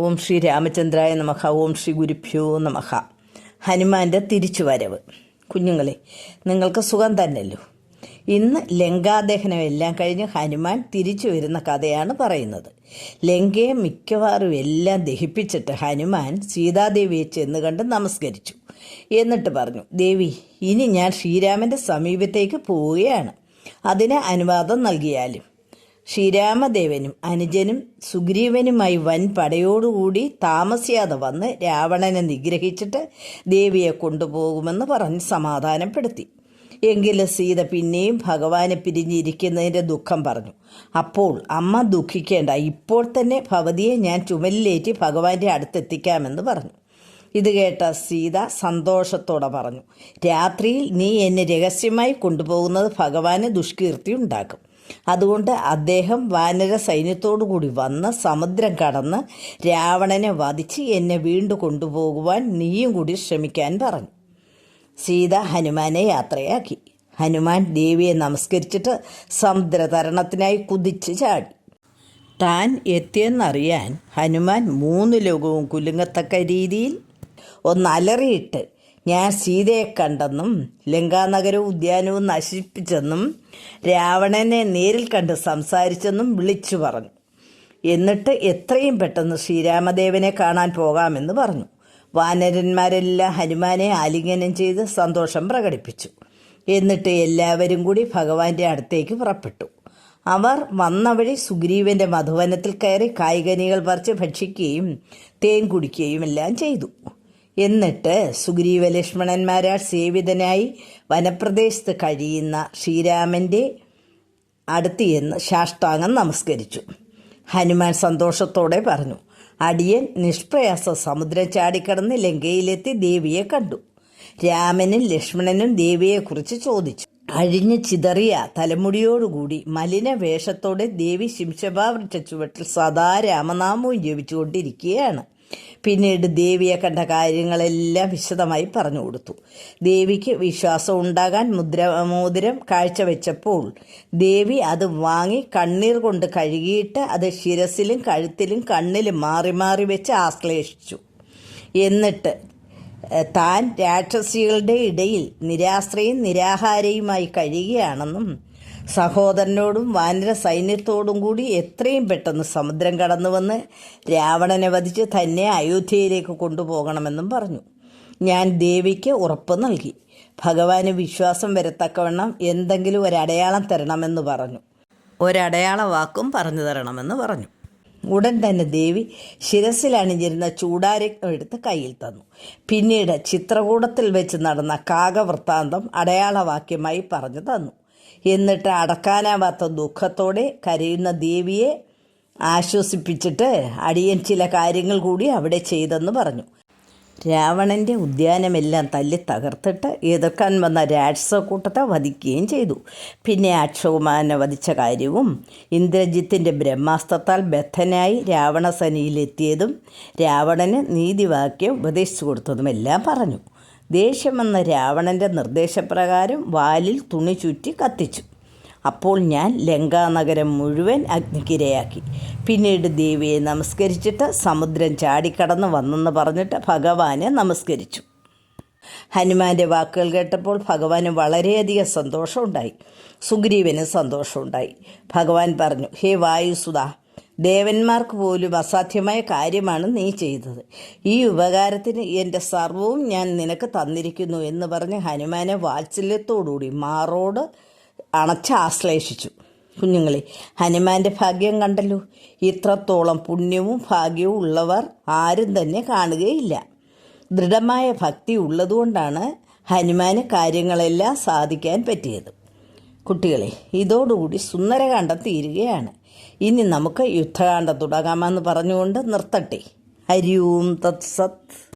ഓം ശ്രീ രാമചന്ദ്രായ നമഹ ഓം ശ്രീ ഗുരുഭ്യോ നമഃ. ഹനുമാന്റെ തിരിച്ചുവരവ്. കുഞ്ഞുങ്ങളെ നിങ്ങൾക്ക് സുഖം തന്നെയല്ലോ. ഇന്ന് ലങ്കാദഹനം എല്ലാം കഴിഞ്ഞ് ഹനുമാൻ തിരിച്ചു വരുന്ന കഥയാണ് പറയുന്നത്. ലങ്കയെ മിക്കവാറും എല്ലാം ദഹിപ്പിച്ചിട്ട് ഹനുമാൻ സീതാദേവിയെ ചെന്ന് കണ്ട് നമസ്കരിച്ചു. എന്നിട്ട് പറഞ്ഞു ദേവി ഇനി ഞാൻ ശ്രീരാമന്റെ സമീപത്തേക്ക് പോവുകയാണ്. അതിന് അനുവാദം നൽകിയാലും. ശ്രീരാമദേവനും അനുജനും സുഗ്രീവനുമായി വൻ പടയോടുകൂടി താമസിയാതെ വന്ന് രാവണനെ നിഗ്രഹിച്ചിട്ട് ദേവിയെ കൊണ്ടുപോകുമെന്ന് പറഞ്ഞ് സമാധാനപ്പെടുത്തി. എങ്കിലും സീത പിന്നെയും ഭഗവാനെ പിരിഞ്ഞിരിക്കുന്നതിന്റെ ദുഃഖം പറഞ്ഞു. അപ്പോൾ അമ്മ ദുഃഖിക്കേണ്ട ഇപ്പോൾ തന്നെ ഭവതിയെ ഞാൻ ചുമലിലേറ്റി ഭഗവാന്റെ അടുത്തെത്തിക്കാമെന്ന് പറഞ്ഞു. ഇത് കേട്ട സീത സന്തോഷത്തോടെ പറഞ്ഞു രാത്രിയിൽ നീ എന്നെ രഹസ്യമായി കൊണ്ടുപോകുന്നത് ഭഗവാന് ദുഷ്കീർത്തി ഉണ്ടാക്കും. അതുകൊണ്ട് അദ്ദേഹം വാനര സൈന്യത്തോടു കൂടി വന്ന് സമുദ്രം കടന്ന് രാവണനെ വധിച്ച് എന്നെ വീണ്ടും കൊണ്ടുപോകുവാൻ നീയും കൂടി ശ്രമിക്കാൻ പറഞ്ഞു. സീത ഹനുമാനെ യാത്രയാക്കി. ഹനുമാൻ ദേവിയെ നമസ്കരിച്ചിട്ട് സമുദ്രതരണത്തിനായി കുതിച്ച് ചാടി. താൻ എത്തിയെന്നറിയാൻ ഹനുമാൻ മൂന്ന് ലോകവും കുലുങ്ങത്തക്ക രീതിയിൽ ഒന്ന് അലറിയിട്ട് ഞാൻ സീതയെ കണ്ടെന്നും ലങ്കാനഗരവും ഉദ്യാനവും നശിപ്പിച്ചെന്നും രാവണനെ നേരിൽ കണ്ട് സംസാരിച്ചെന്നും വിളിച്ചു പറഞ്ഞു. എന്നിട്ട് എത്രയും പെട്ടെന്ന് ശ്രീരാമദേവനെ കാണാൻ പോകാമെന്ന് പറഞ്ഞു. വാനരന്മാരെല്ലാം ഹനുമാനെ ആലിംഗനം ചെയ്ത് സന്തോഷം പ്രകടിപ്പിച്ചു. എന്നിട്ട് എല്ലാവരും കൂടി ഭഗവാന്റെ അടുത്തേക്ക് പുറപ്പെട്ടു. അവർ വന്ന വഴി സുഗ്രീവന്റെ മധുവനത്തിൽ കയറി കായികനികൾ പറിച്ച് ഭക്ഷിക്കുകയും തേൻ കുടിക്കുകയും എല്ലാം ചെയ്തു. എന്നിട്ട് സുഗ്രീവ ലക്ഷ്മണന്മാരാൽ സേവിതനായി വനപ്രദേശത്ത് കഴിയുന്ന ശ്രീരാമന്റെ അടുത്ത് ചെന്ന് ശാഷ്ടാംഗം നമസ്കരിച്ചു. ഹനുമാൻ സന്തോഷത്തോടെ പറഞ്ഞു അടിയൻ നിഷ്പ്രയാസ സമുദ്രം ചാടിക്കടന്ന് ലങ്കയിലെത്തി ദേവിയെ കണ്ടു. രാമനും ലക്ഷ്മണനും ദേവിയെക്കുറിച്ച് ചോദിച്ചു. അഴിഞ്ഞു ചിതറിയ തലമുടിയോടുകൂടി മലിന വേഷത്തോടെ ദേവി ശിംശഭാവൃക്ഷ ചുവട്ടിൽ സദാ രാമനാമവും ജപിച്ചുകൊണ്ടിരിക്കുകയാണ്. പിന്നീട് ദേവിയെ കണ്ട കാര്യങ്ങളെല്ലാം വിശദമായി പറഞ്ഞു കൊടുത്തു. ദേവിക്ക് വിശ്വാസം ഉണ്ടാകാൻ മുദ്ര മോതിരം കാഴ്ചവെച്ചപ്പോൾ ദേവി അത് വാങ്ങി കണ്ണീർ കൊണ്ട് കഴുകിയിട്ട് അത് ശിരസിലും കഴുത്തിലും കണ്ണിലും മാറി മാറി വെച്ച് ആശ്ലേഷിച്ചു. എന്നിട്ട് താൻ രാക്ഷസികളുടെ ഇടയിൽ നിരാശ്രയും നിരാഹാരയുമായി കഴിയുകയാണെന്നും സഹോദരനോടും വാനര സൈന്യത്തോടും കൂടി എത്രയും പെട്ടെന്ന് സമുദ്രം കടന്നു വന്ന് രാവണനെ വധിച്ച് തന്നെ അയോധ്യയിലേക്ക് കൊണ്ടുപോകണമെന്നും പറഞ്ഞു. ഞാൻ ദേവിക്ക് ഉറപ്പ് നൽകി. ഭഗവാന് വിശ്വാസം വരത്തക്കവണ്ണം എന്തെങ്കിലും ഒരടയാളം തരണമെന്ന് പറഞ്ഞു. ഒരടയാള വാക്കും പറഞ്ഞു തരണമെന്ന് പറഞ്ഞു. ഉടൻ തന്നെ ദേവി ശിരസിൽ അണിഞ്ഞിരുന്ന ചൂടാരം എടുത്ത് കയ്യിൽ തന്നു. പിന്നീട് ചിത്രകൂടത്തിൽ വെച്ച് നടന്ന കാകവൃത്താന്തം അടയാളവാക്യമായി പറഞ്ഞു തന്നു. എന്നിട്ട് അടക്കാനാവാത്ത ദുഃഖത്തോടെ കരയുന്ന ദേവിയെ ആശ്വസിപ്പിച്ചിട്ട് അടിയൻ ചില കാര്യങ്ങൾ കൂടി അവിടെ ചെയ്തെന്ന് പറഞ്ഞു. രാവണന്റെ ഉദ്യാനമെല്ലാം തല്ലി തകർത്തിട്ട് എതിർക്കാൻ വന്ന രാക്ഷസക്കൂട്ടത്തെ വധിക്കുകയും ചെയ്തു. പിന്നെ അക്ഷകുമാരനെ വധിച്ച കാര്യവും ഇന്ദ്രജിത്തിന്റെ ബ്രഹ്മാസ്ത്രത്താൽ ബദ്ധനായി രാവണസനിയിലെത്തിയതും രാവണന് നീതിവാക്യം ഉപദേശിച്ചു കൊടുത്തതുമെല്ലാം പറഞ്ഞു. ദേഷ്യം വന്ന രാവണന്റെ നിർദ്ദേശപ്രകാരം വാലിൽ തുണി ചുറ്റി കത്തിച്ചു. അപ്പോൾ ഞാൻ ലങ്കാനഗരം മുഴുവൻ അഗ്നിക്കിരയാക്കി. പിന്നീട് ദേവിയെ നമസ്കരിച്ചിട്ട് സമുദ്രം ചാടിക്കടന്ന് വന്നെന്ന് പറഞ്ഞിട്ട് ഭഗവാനെ നമസ്കരിച്ചു. ഹനുമാന്റെ വാക്കുകൾ കേട്ടപ്പോൾ ഭഗവാന് വളരെയധികം സന്തോഷമുണ്ടായി. സുഗ്രീവന് സന്തോഷമുണ്ടായി. ഭഗവാൻ പറഞ്ഞു ഹേ വായുസുത ദേവന്മാർക്ക് പോലും അസാധ്യമായ കാര്യമാണ് നീ ചെയ്തത്. ഈ ഉപകാരത്തിന് എന്റെ സർവവും ഞാൻ നിനക്ക് തന്നിരിക്കുന്നു എന്ന് പറഞ്ഞ് ഹനുമാനെ വാത്സല്യത്തോടുകൂടി മാറോട് അണച്ച് ആശ്ലേഷിച്ചു. കുഞ്ഞുങ്ങളെ ഹനുമാന്റെ ഭാഗ്യം കണ്ടല്ലോ. ഇത്രത്തോളം പുണ്യവും ഭാഗ്യവും ഉള്ളവർ ആരും തന്നെ കാണുകയില്ല. ദൃഢമായ ഭക്തി ഉള്ളതുകൊണ്ടാണ് ഹനുമാന് കാര്യങ്ങളെല്ലാം സാധിക്കാൻ പറ്റിയത്. കുട്ടികളെ ഇതോടുകൂടി സുന്ദരകാന്ഡം തീരുകയാണ്. ഇനി നമുക്ക് യുദ്ധകാന്ഡം തുടങ്ങാമെന്ന് പറഞ്ഞുകൊണ്ട് നിർത്തട്ടെ. ഹരി ഓം തത്സത്